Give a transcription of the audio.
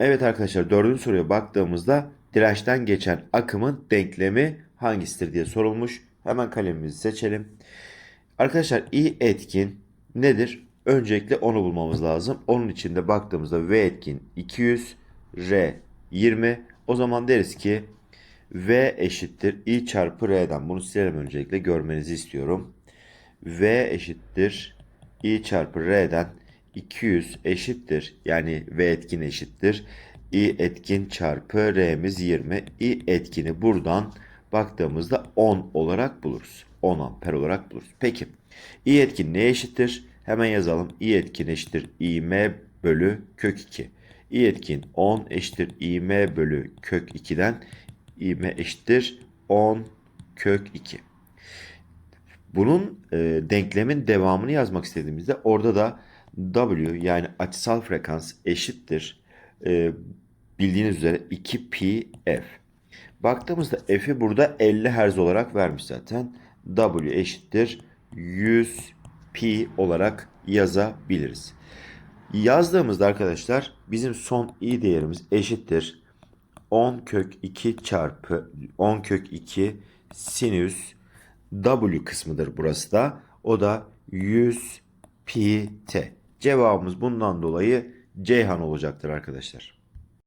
Evet arkadaşlar dördüncü soruya baktığımızda dirençten geçen akımın denklemi hangisidir diye sorulmuş. Hemen kalemimizi seçelim. Arkadaşlar I etkin nedir? Öncelikle onu bulmamız lazım. Onun için de baktığımızda V etkin 200, R 20. O zaman deriz ki V eşittir I çarpı R'den. Bunu silelim öncelikle görmenizi istiyorum. V eşittir I çarpı R'den 200 eşittir. Yani V etkin eşittir. I etkin çarpı R'miz 20. I etkini buradan baktığımızda 10 olarak buluruz. 10 amper olarak buluruz. Peki I etkin neye eşittir? Hemen yazalım. I etkin eşittir İm bölü kök 2. I etkin 10 eşittir İm bölü kök 2'den İm eşittir 10 kök 2. Bunun e, denklemin devamını yazmak istediğimizde orada da W yani açısal frekans eşittir. E, bildiğiniz üzere 2 pi f. Baktığımızda f'i burada 50 Hz olarak vermiş zaten. W eşittir 100 pi olarak yazabiliriz. Yazdığımızda arkadaşlar bizim son i değerimiz eşittir 10 kök 2 çarpı 10 kök 2 sinüs W kısmıdır burası da. O da 100 pi t. Cevabımız bundan dolayı Ceyhan olacaktır arkadaşlar.